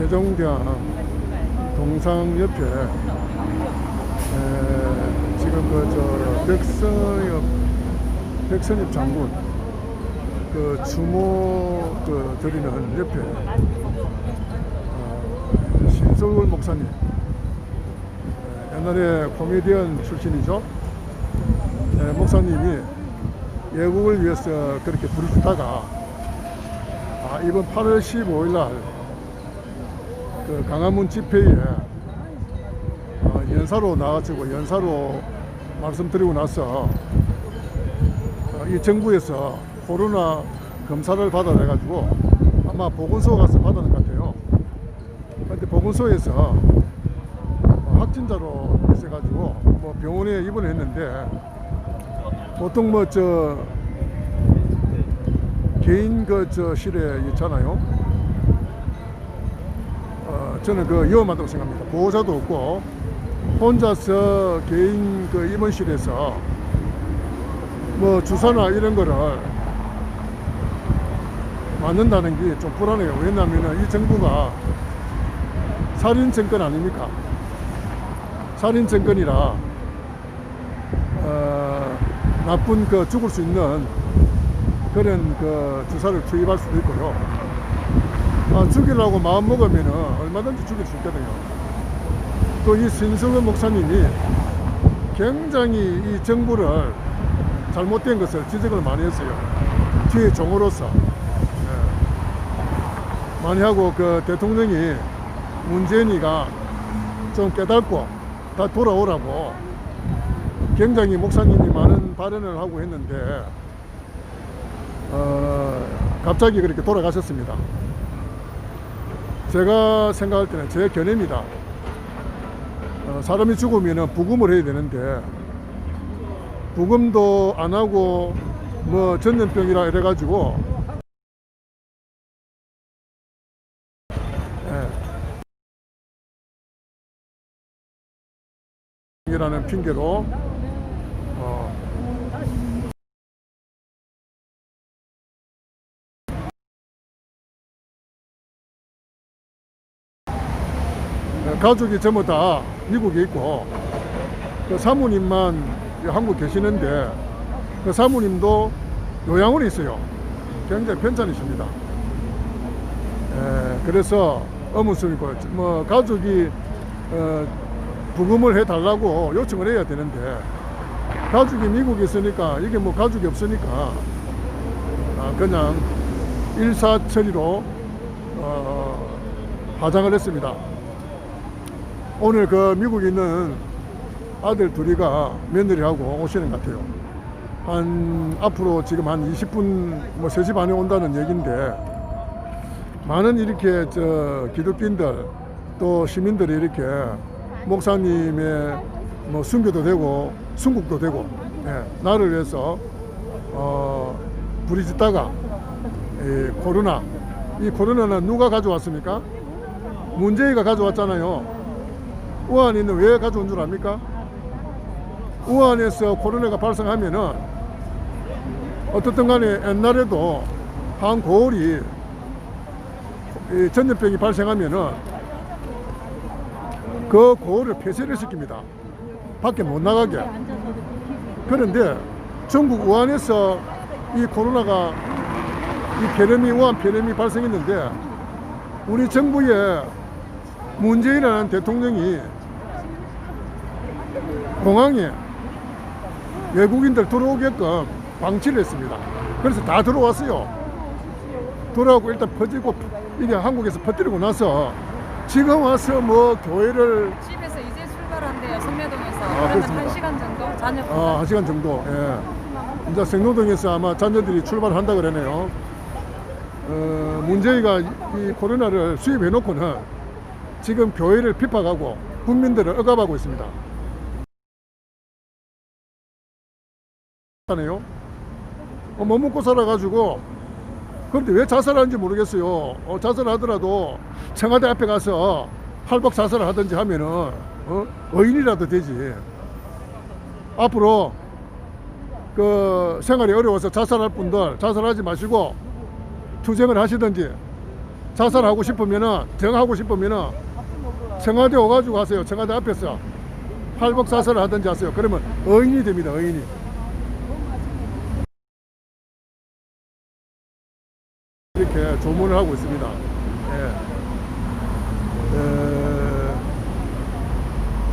세종대왕 동상 옆에 에, 지금 그저 백선엽 백선엽 장군 그 주모 그 드리는 옆에 어, 신솔 목사님 에, 옛날에 코미디언 출신이죠. 에, 목사님이 예국을 위해서 그렇게 부르다가 아, 이번 8월 15일 날 그 강화문 집회에 어, 연사로 나와가지고 연사로 말씀드리고 나서 어, 이 정부에서 코로나 검사를 받아내 가지고 아마 보건소 가서 받았는 것 같아요. 근데 보건소에서 어, 확진자로 있어가지고 뭐 병원에 입원했는데 보통 뭐 저 개인 그 저 실에 있잖아요. 어, 저는 그 위험하다고 생각합니다. 보호자도 없고 혼자서 개인 그 입원실에서 뭐 주사나 이런 거를 맞는다는 게 좀 불안해요. 왜냐하면 이 정부가 살인 정권 아닙니까? 살인 정권이라 어, 나쁜 그 죽을 수 있는 그런 그 주사를 투입할 수도 있고요. 아, 죽이려고 마음 먹으면 얼마든지 죽일 수 있거든요. 또 이 신성은 목사님이 굉장히 이 정부를 잘못된 것을 지적을 많이 했어요. 뒤에 종으로서. 예. 많이 하고 그 대통령이 문재인이가 좀 깨닫고 다 돌아오라고 굉장히 목사님이 많은 발언을 하고 했는데 어, 갑자기 그렇게 돌아가셨습니다. 제가 생각할 때는 제 견해입니다. 어, 사람이 죽으면 부금을 해야 되는데 부금도 안 하고 뭐 전염병이라 이래가지고 예. 이라는 핑계로 가족이 전부 다 미국에 있고 그 사모님만 한국 계시는데 그 사모님도 요양원에 있어요. 굉장히 편찮으십니다. 에, 그래서 어문스럽고 뭐 가족이 어, 부금을 해달라고 요청을 해야 되는데 가족이 미국에 있으니까 이게 뭐 가족이 없으니까 아, 그냥 일사처리로 어, 화장을 했습니다. 오늘 그 미국에 있는 아들 둘이가 며느리하고 오시는 것 같아요. 한 앞으로 지금 한 20분 뭐 3시 반에 온다는 얘기인데 많은 이렇게 저 기독교인들 또 시민들이 이렇게 목사님의 뭐 순교도 되고 순국도 되고 예, 나를 위해서 어, 부리짓다가 이 코로나 이 코로나는 누가 가져왔습니까? 문재인가 가져왔잖아요. 우한이는 왜 가져온 줄 압니까? 우한에서 코로나가 발생하면은 어떻든 간에 옛날에도 한 고을이 이 전염병이 발생하면은 그 고을을 폐쇄를 시킵니다. 밖에 못 나가게. 그런데 전국 우한에서 이 코로나가 이 폐렴이 우한 폐렴이 발생했는데 우리 정부의 문재인이라는 대통령이 공항에 외국인들 들어오게끔 방치를 했습니다. 그래서 다 들어왔어요. 들어오고 일단 퍼지고 이게 한국에서 퍼뜨리고 나서 지금 와서 뭐 교회를 집에서 이제 출발한대요 성내동에서 아, 그러면? 한 시간 정도 자녀 아, 한 시간 정도. 예. 이제 생노동에서 아마 자녀들이 출발한다 그러네요. 어, 문재인가 이 코로나를 수입해 놓고는 지금 교회를 핍박하고 국민들을 억압하고 있습니다. 하네요. 어, 못 먹고 살아가지고 그런데 왜 자살하는지 모르겠어요. 어, 자살하더라도 청와대 앞에 가서 팔복 자살을 하든지 하면은 어? 의인이라도 되지. 앞으로 그 생활이 어려워서 자살할 분들 자살하지 마시고 투쟁을 하시든지 자살하고 싶으면은 정하고 싶으면은 청와대 오가지고 하세요. 청와대 앞에서 팔복 자살을 하든지 하세요. 그러면 의인이 됩니다. 의인이. 이렇게 조문을 하고 있습니다. 예. 예.